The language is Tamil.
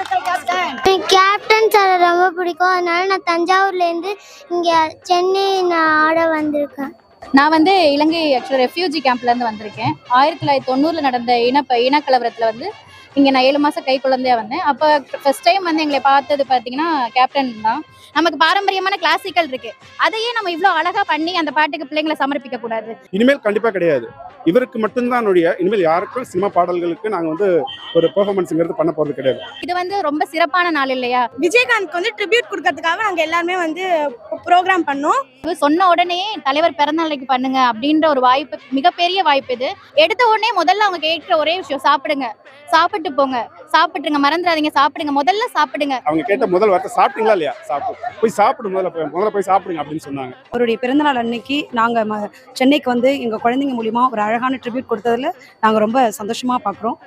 எனக்கு கேப்டன் சாரை ரொம்ப பிடிக்கும். அதனால நான் தஞ்சாவூர்லேருந்து இங்கே சென்னை நான் ஆட வந்திருக்கேன். நான் வந்து இலங்கை ஆக்சுவலாக ரெஃப்யூஜி கேம்ப்லேருந்து வந்திருக்கேன். ஆயிரத்தி தொள்ளாயிரத்தி தொண்ணூறில் நடந்த இன இனக்கலவரத்தில் வந்து இங்கே நான் ஏழு மாதம் கை குழந்தையா வந்தேன். அப்போ ஃபர்ஸ்ட் டைம் வந்து எங்களை பார்த்தது பார்த்தீங்கன்னா கேப்டன் தான். நமக்கு பாரம்பரியமான கிளாசிக்கல் இருக்கு. அதையே நம்ம இவ்வளோ அழகா பண்ணி அந்த பாட்டுக்கு பிள்ளைங்களை சமர்ப்பிக்க கூடாது. இனிமேல் கண்டிப்பா கிடையாது. இவருக்கு மட்டும்தான் ஒழிய இனிமேல் யாருக்கும் சினிமா பாடல்களுக்கு நாங்க வந்து ஒரு பெர்ஃபார்மன்ஸ்ங்கிறது பண்ண போறது கிடையாது. இது வந்து ரொம்ப சிறப்பான நாள் இல்லையா? விஜயகாந்த்க்கு வந்து ட்ரிபியூட் கொடுக்கறதுக்காக நாங்க எல்லாருமே வந்து ப்ரோக்ராம் பண்ணோம். சொன்ன உடனே தலைவர் பிறந்த நாளைக்கு பண்ணுங்க அப்படின்ற ஒரு வாய்ப்பு மிகப்பெரிய வாய்ப்பு இது. எடுத்த உடனே முதல்ல அவங்க கேட்கிற ஒரே விஷயம் சாப்பிடுங்க. சாப்பிட்டு போங்க. சாப்பிட்டுருங்க. மறந்துடாதீங்க. சாப்பிடுங்க. முதல்ல சாப்பிடுங்க. அவங்க கேட்ட முதல் வார்த்தை சாப்பிட்டீங்களா இல்லையா? சாப்பிடு. போய் சாப்பிடு முதல்ல போய் முதல்ல போய் சாப்பிடுங்க அப்படின்னு சொன்னாங்க. அவருடைய பிறந்தநாள் அன்னைக்கு நாங்கள் ம சென்னைக்கு வந்து எங்கள் குழந்தைங்க மூலிமா ஒரு அழகான ட்ரிபியூட் கொடுத்ததில் நாங்கள் ரொம்ப சந்தோஷமாக பார்க்குறோம்